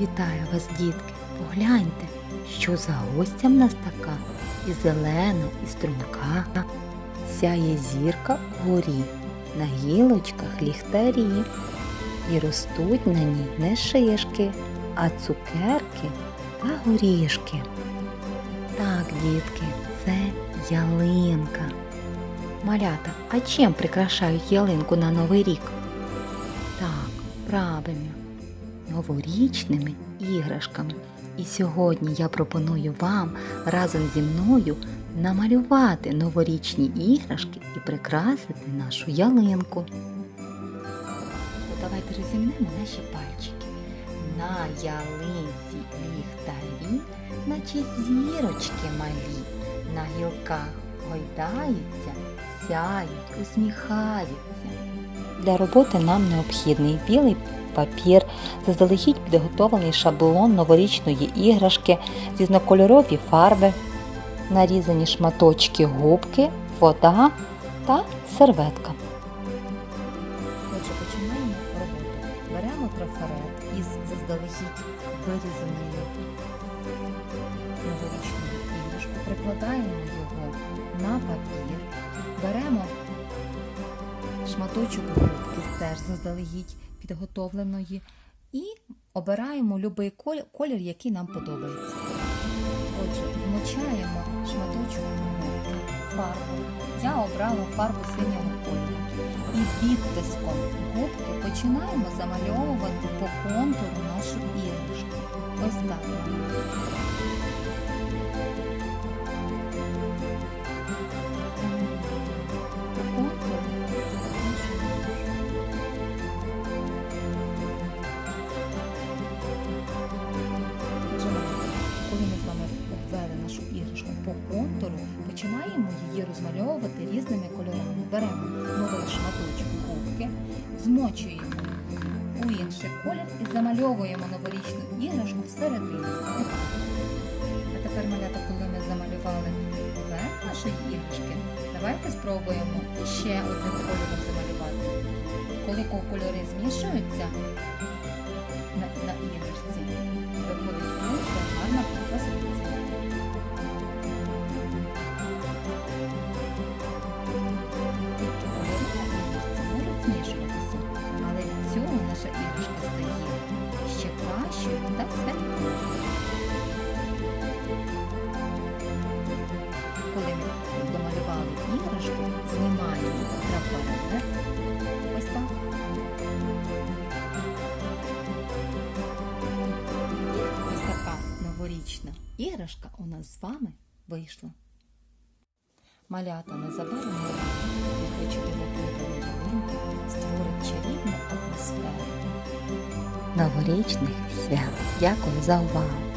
Вітаю вас, дітки! Погляньте, що за гостя в нас така, і зелена, і струнка. Сяє зірка вгорі, на гілочках ліхтарі, і ростуть на ній не шишки, а цукерки та горішки. Так, дітки, це ялинка. Малята, а чим прикрашають ялинку на Новий рік? Так, правильно, новорічними іграшками. І сьогодні я пропоную вам разом зі мною намалювати новорічні іграшки і прикрасити нашу ялинку. Давайте розімнемо наші пальчики. На ялинці ліхтарі, наче зірочки малі, на гілках гойдаються, сяють, усміхаються. Для роботи нам необхідний білий папір, заздалегідь підготовлений шаблон новорічної іграшки, різнокольорові фарби, нарізані шматочки губки, вода та серветка. Отже, починаємо роботу. Беремо трафарет із заздалегідь вирізаною новорічною іграшкою, прикладаємо його на папір, беремо шматочок губки теж заздалегідь підготовленої і обираємо будь-який колір, який нам подобається. Отже, вмочаємо шматочок губки, фарбу. Я обрала фарбу синього кольору. І відтиском губки починаємо замальовувати по обвели нашу іграшку по контуру, починаємо її розмальовувати різними кольорами. Беремо новий шматочок губки, змочуємо у інший колір і замальовуємо новорічну іграшку всередині. А тепер, малята, коли ми замалювали верх нашої іграшки, давайте спробуємо ще одним кольором замалювати. Коли кольори змішуються іграшка у нас з вами вийшла. Малята незабаром хочу створить чарівну атмосферу. Новорічних свят. Дякую за увагу!